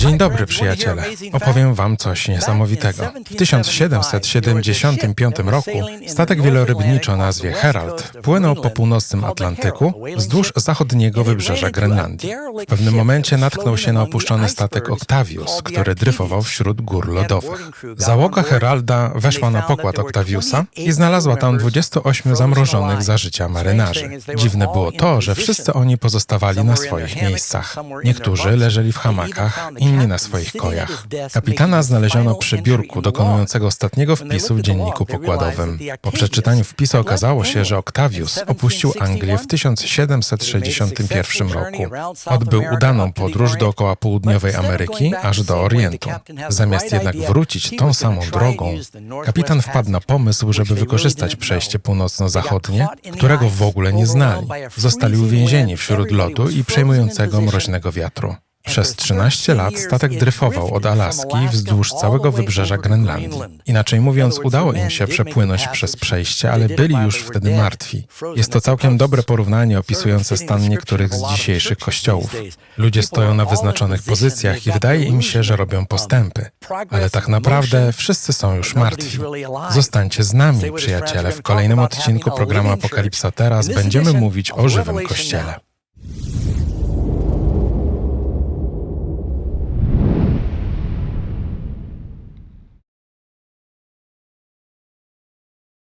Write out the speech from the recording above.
Dzień dobry, przyjaciele. Opowiem wam coś niesamowitego. W 1775 roku statek wielorybniczy o nazwie Herald płynął po północnym Atlantyku wzdłuż zachodniego wybrzeża Grenlandii. W pewnym momencie natknął się na opuszczony statek Octavius, który dryfował wśród gór lodowych. Załoga Heralda weszła na pokład Octaviusa i znalazła tam 28 zamrożonych za życia marynarzy. Dziwne było to, że wszyscy oni pozostawali na swoich miejscach. Niektórzy leżeli w hamakach, inni na swoich kojach. Kapitana znaleziono przy biurku dokonującego ostatniego wpisu w dzienniku pokładowym. Po przeczytaniu wpisu okazało się, że Octavius opuścił Anglię w 1761 roku. Odbył udaną podróż dookoła południowej Ameryki aż do Orientu. Zamiast jednak wrócić tą samą drogą, kapitan wpadł na pomysł, żeby wykorzystać przejście północno-zachodnie, którego w ogóle nie znali. Zostali uwięzieni wśród lodu i przejmującego mroźnego wiatru. Przez 13 lat statek dryfował od Alaski wzdłuż całego wybrzeża Grenlandii. Inaczej mówiąc, udało im się przepłynąć przez przejście, ale byli już wtedy martwi. Jest to całkiem dobre porównanie opisujące stan niektórych z dzisiejszych kościołów. Ludzie stoją na wyznaczonych pozycjach i wydaje im się, że robią postępy, ale tak naprawdę wszyscy są już martwi. Zostańcie z nami, przyjaciele. W kolejnym odcinku programu Apokalipsa Teraz będziemy mówić o żywym kościele.